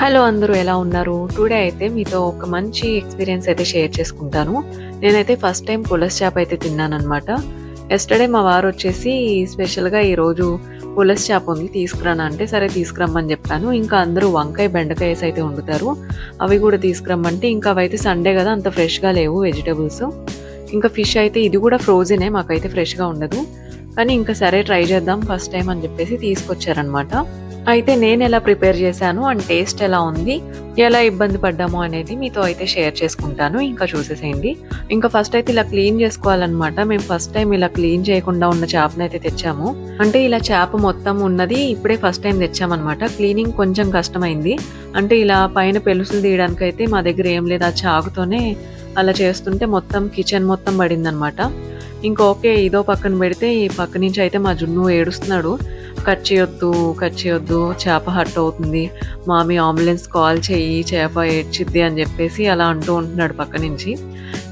Hello అందరూ ఎలా ఉన్నారు? టుడే అయితే మీతో ఒక మంచి ఎక్స్పీరియన్స్ అయితే షేర్ చేసుకుంటాను. నేనైతే ఫస్ట్ టైం పులస్ చేప అయితే తిన్నానమాట ఎస్టర్డే మా వారు వచ్చేసి స్పెషల్గా ఈరోజు పులస్ చేప ఉంది తీసుకురాను అంటే సరే తీసుకురమ్మని చెప్పాను. ఇంకా అందరూ వంకాయ బెండకాయ అయితే వండుతారు. అవి కూడా తీసుకురమ్మంటే ఇంకా అవైతే సండే కదా అంత ఫ్రెష్గా లేవు వెజిటబుల్స్ ఇంకా ఫిష్ అయితే ఇది కూడా ఫ్రోజనే మాకైతే ఫ్రెష్గా ఉండదు. కానీ ఇంకా సరే ట్రై చేద్దాం ఫస్ట్ టైం అని చెప్పేసి తీసుకొచ్చారనమాట అయితే నేను ఎలా ప్రిపేర్ చేశాను అండ్ టేస్ట్ ఎలా ఉంది ఎలా ఇబ్బంది పడ్డాము అనేది మీతో అయితే షేర్ చేసుకుంటాను. ఇంకా చూసేసేయండి. ఇంకా ఫస్ట్ అయితే ఇలా క్లీన్ చేసుకోవాలన్నమాట. మేము ఫస్ట్ టైం ఇలా క్లీన్ చేయకుండా ఉన్న చేపను అయితే తెచ్చాము. అంటే ఇలా చేప మొత్తం ఉన్నది ఇప్పుడే ఫస్ట్ టైం తెచ్చామన్నమాట. క్లీనింగ్ కొంచెం కష్టమైంది. అంటే ఇలా పైన పెలుసులు తీయడానికి అయితే మా దగ్గర ఏం లేదు. ఆ చాకుతోనే అలా చేస్తుంటే మొత్తం కిచెన్ మొత్తం పడిందనమాట ఇంకా ఓకే ఇదో పక్కన పెడితే ఈ పక్క నుంచి అయితే మా జున్ను ఏడుస్తున్నాడు. కట్ చేయొద్దు కట్ చేయొద్దు చేప హట్ అవుతుంది. మామి అంబులెన్స్ కాల్ చేయి చేప ఏడ్చిద్ది అని చెప్పేసి అలా అంటూ ఉంటున్నాడు పక్క నుంచి.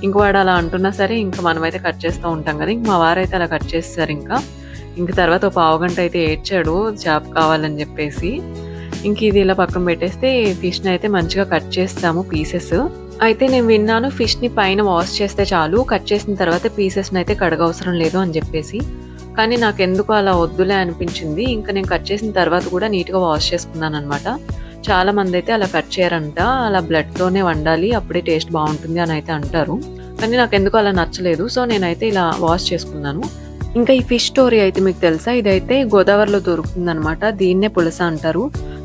ఇంక వాడు అలా అంటున్నా సరే ఇంకా మనమైతే కట్ చేస్తూ ఉంటాం కదా. ఇంక మా వారైతే అలా కట్ చేస్తారు ఇంకా. ఇంక తర్వాత ఒక పావు గంట అయితే ఏడ్చాడు చేప కావాలని చెప్పేసి. ఇంక ఇది ఇలా పక్కన పెట్టేస్తే ఫిష్ని అయితే మంచిగా కట్ చేస్తాము పీసెస్. అయితే నేను విన్నాను ఫిష్ని పైన వాష్ చేస్తే చాలు కట్ చేసిన తర్వాత పీసెస్ని అయితే కడగవసరం లేదు అని చెప్పేసి. కానీ నాకు ఎందుకు అలా వద్దులే అనిపించింది. ఇంకా నేను కట్ చేసిన తర్వాత కూడా నీట్గా వాష్ చేసుకున్నాను అనమాట చాలా మంది అయితే అలా కట్ చేయరంట. అలా బ్లడ్తోనే వండాలి అప్పుడే టేస్ట్ బాగుంటుంది అని అయితే అంటారు. కానీ నాకు ఎందుకు అలా నచ్చలేదు. సో నేనైతే ఇలా వాష్ చేసుకున్నాను. ఇంకా ఈ ఫిష్ స్టోరీ అయితే మీకు తెలుసా? ఇదైతే గోదావరిలో దొరుకుతుంది అనమాట దీన్నే పులస అంటారు.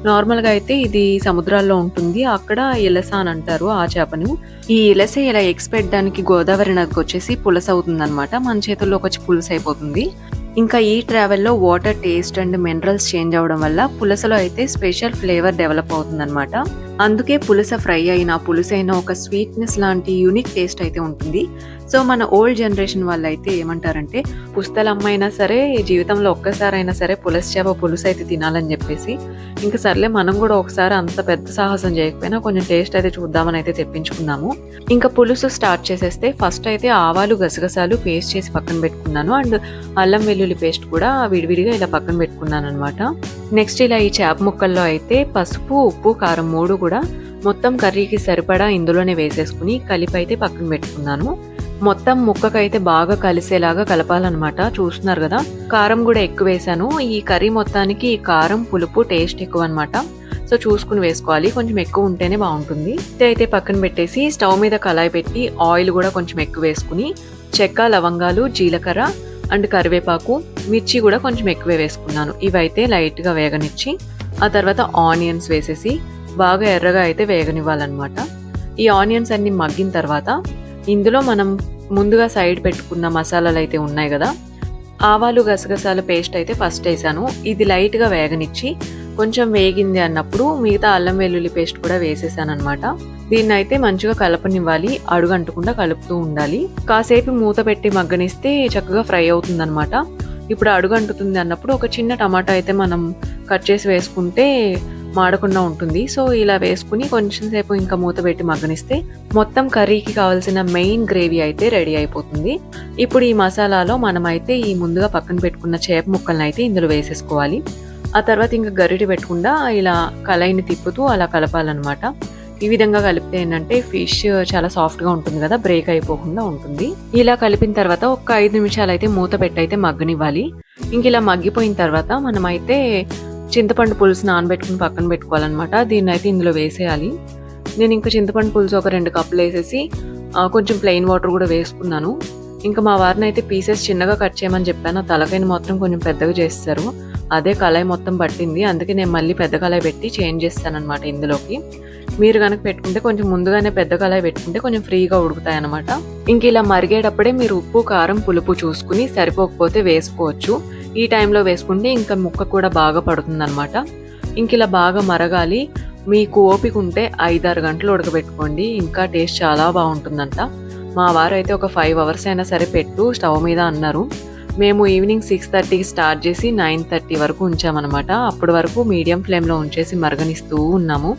నార్మల్గా అయితే ఇది సముద్రాల్లో ఉంటుంది. అక్కడ ఇలస అని అంటారు ఆ చేపను. ఈ ఇలస ఇలా ఎగ్స్ పెట్టడానికి గోదావరి నదికి వచ్చేసి పులస అవుతుంది అనమాట మన చేతుల్లోకి వచ్చి పులుస అయిపోతుంది. ఇంకా ఈ ట్రావెల్లో water taste and minerals change అవ్వడం వల్ల పులసలో అయితే స్పెషల్ ఫ్లేవర్ డెవలప్ అవుతుంది అందుకే పులస ఫ్రై అయినా పులుసైనా ఒక స్వీట్నెస్ లాంటి యూనిక్ టేస్ట్ అయితే ఉంటుంది. సో మన ఓల్డ్ జనరేషన్ వాళ్ళు అయితే ఏమంటారంటే పుస్తలమ్మైనా సరే జీవితంలో ఒక్కసారైనా సరే పులస చేప పులుసు అయితే తినాలని చెప్పేసి ఇంకా సర్లే మనం కూడా ఒకసారి అంత పెద్ద సాహసం చేయకపోయినా కొంచెం టేస్ట్ అయితే చూద్దామని అయితే తెప్పించుకున్నాము. ఇంకా పులుసు స్టార్ట్ చేసేస్తే ఫస్ట్ అయితే ఆవాలు గసగసాలు పేస్ట్ చేసి పక్కన పెట్టుకున్నాను. అండ్ అల్లం వెల్లుల్లి పేస్ట్ కూడా విడివిడిగా ఇలా పక్కన పెట్టుకున్నాను అనమాట నెక్స్ట్ ఇలా ఈ చేప ముక్కల్లో అయితే పసుపు ఉప్పు కారం మూడు కూడా మొత్తం కర్రీకి సరిపడా ఇందులోనే వేసేసుకుని కలిపి అయితే పక్కన పెట్టుకున్నాను. మొత్తం ముక్కకైతే బాగా కలిసేలాగా కలపాలన్నమాట. చూస్తున్నారు కదా కారం కూడా ఎక్కువ వేసాను. ఈ కర్రీ మొత్తానికి ఈ కారం పులుపు టేస్ట్ ఎక్కువ అనమాట సో చూసుకుని వేసుకోవాలి. కొంచెం ఎక్కువ ఉంటేనే బాగుంటుంది. ఇది అయితే పక్కన పెట్టేసి స్టవ్ మీద కళాయి పెట్టి ఆయిల్ కూడా కొంచెం ఎక్కువ వేసుకుని చెక్క లవంగాలు జీలకర్ర అండ్ కరివేపాకు మిర్చి కూడా కొంచెం ఎక్కువే వేసుకున్నాను. ఇవైతే లైట్గా వేగనిచ్చి ఆ తర్వాత ఆనియన్స్ వేసేసి బాగా ఎర్రగా అయితే వేగనివ్వాలన్నమాట. ఈ ఆనియన్స్ అన్ని మగ్గిన తర్వాత ఇందులో మనం ముందుగా సైడ్ పెట్టుకున్న మసాలాలు అయితే ఉన్నాయి కదా ఆవాలు గసగసాల పేస్ట్ అయితే ఫస్ట్ వేసాను. ఇది లైట్గా వేగనిచ్చి కొంచెం వేగింది అన్నప్పుడు మిగతా అల్లం వెల్లుల్లి పేస్ట్ కూడా వేసేసాను అనమాట దీన్ని అయితే మంచిగా కలపనివ్వాలి అడుగంటకుండా కలుపుతూ ఉండాలి. కాసేపు మూత పెట్టి మగ్గనిస్తే చక్కగా ఫ్రై అవుతుంది అనమాట ఇప్పుడు అడుగు అంటుతుంది అన్నప్పుడు ఒక చిన్న టమాటా అయితే మనం కట్ చేసి వేసుకుంటే మాడకుండా ఉంటుంది. సో ఇలా వేసుకుని కొంచెం సేపు ఇంకా మూత పెట్టి మగ్గనిస్తే మొత్తం కర్రీకి కావాల్సిన మెయిన్ గ్రేవీ అయితే రెడీ అయిపోతుంది. ఇప్పుడు ఈ మసాలాలో మనమైతే ఈ ముందుగా పక్కన పెట్టుకున్న చేప ముక్కలను అయితే ఇందులో వేసేసుకోవాలి. ఆ తర్వాత ఇంకా గరిటె పెట్టకుండా ఇలా కలైని తిప్పుతూ అలా కలపాలన్నమాట. ఈ విధంగా కలిపితే ఏంటంటే ఫిష్ చాలా సాఫ్ట్గా ఉంటుంది కదా బ్రేక్ అయిపోకుండా ఉంటుంది. ఇలా కలిపిన తర్వాత ఒక ఐదు నిమిషాలు అయితే మూత పెట్టి అయితే మగ్గనివ్వాలి. ఇంక ఇలా మగ్గిపోయిన తర్వాత మనమైతే చింతపండు పులుసు నానబెట్టుకుని పక్కన పెట్టుకోవాలన్నమాట. దీన్ని అయితే ఇందులో వేసేయాలి. నేను ఇంకా చింతపండు పులుసు ఒక రెండు కప్పులు వేసేసి కొంచెం ప్లెయిన్ వాటర్ కూడా వేసుకున్నాను. ఇంకా మా వారిని అయితే పీసెస్ చిన్నగా కట్ చేయమని చెప్పాను. ఆ తలకాయని మొత్తం కొంచెం పెద్దగా చేస్తారు. అదే కళాయి మొత్తం పట్టింది. అందుకే నేను మళ్ళీ పెద్ద కళాయి పెట్టి చేంజ్ చేస్తాను అనమాట ఇందులోకి. మీరు కనుక పెట్టుకుంటే కొంచెం ముందుగానే పెద్ద కళాయి పెట్టుకుంటే కొంచెం ఫ్రీగా ఉడుకుతాయి అనమాట ఇంక ఇలా మరిగేటప్పుడే మీరు ఉప్పు కారం పులుపు చూసుకుని సరిపోకపోతే వేసుకోవచ్చు. ఈ టైంలో వేసుకుంటే ఇంకా ముక్క కూడా బాగా పడుతుంది అనమాట ఇంక ఇలా బాగా మరగాలి. మీకు ఓపిక ఉంటే ఐదారు గంటలు ఉడకబెట్టుకోండి. ఇంకా టేస్ట్ చాలా బాగుంటుందంట. మా వారు అయితే ఒక ఫైవ్ అవర్స్ అయినా సరే పెట్టు స్టవ్ మీద అన్నారు. మేము ఈవినింగ్ సిక్స్ థర్టీకి స్టార్ట్ చేసి నైన్ థర్టీ వరకు ఉంచామన్నమాట. అప్పటి వరకు మీడియం ఫ్లేమ్లో ఉంచేసి మరగనిస్తూ ఉన్నాము.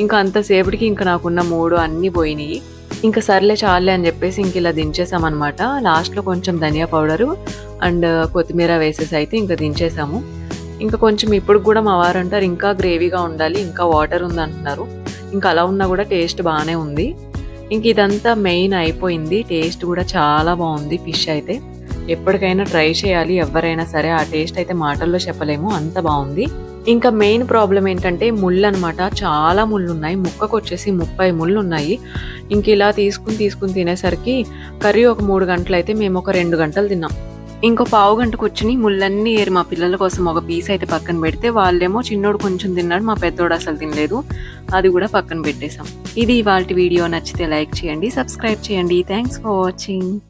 ఇంకా అంతసేపటికి ఇంకా నాకున్న మూడు అన్నీ పోయినాయి. ఇంకా సర్లే చాలే అని చెప్పేసి ఇంక ఇలా దించేసామన్నమాట. లాస్ట్లో కొంచెం ధనియా పౌడరు అండ్ కొత్తిమీర వేసేసి అయితే ఇంకా దించేసాము. ఇంకా కొంచెం ఇప్పుడు కూడా మా వారు అంటారు ఇంకా గ్రేవీగా ఉండాలి ఇంకా వాటర్ ఉంది అంటున్నారు ఇంకా అలా ఉన్నా కూడా టేస్ట్ బాగానే ఉంది. ఇంక ఇదంతా మెయిన్ అయిపోయింది. టేస్ట్ కూడా చాలా బాగుంది ఫిష్ అయితే. ఎప్పటికైనా ట్రై చేయాలి ఎవరైనా సరే ఆ టేస్ట్ అయితే మాటల్లో చెప్పలేము అంత బాగుంది. ఇంకా మెయిన్ ప్రాబ్లం ఏంటంటే ముళ్ళు అనమాట చాలా ముళ్ళు ఉన్నాయి ముక్కకు వచ్చేసి ముప్పై ముళ్ళు ఉన్నాయి ఇంక ఇలా తీసుకుని తీసుకుని తినేసరికి కర్రీ ఒక మూడు గంటలు అయితే మేము ఒక రెండు గంటలు తిన్నాం. ఇంకో పావు గంట కూర్చుని ముళ్ళన్నీ ఏరి మా పిల్లల కోసం ఒక పీస్ అయితే పక్కన పెడితే వాళ్ళేమో చిన్నోడు కొంచెం తిన్నాడు మా పెద్దోడు అసలు తినలేదు. అది కూడా పక్కన పెట్టేశాం. ఇది ఇవాళ వీడియో. నచ్చితే లైక్ చేయండి సబ్స్క్రైబ్ చేయండి. Thanks for watching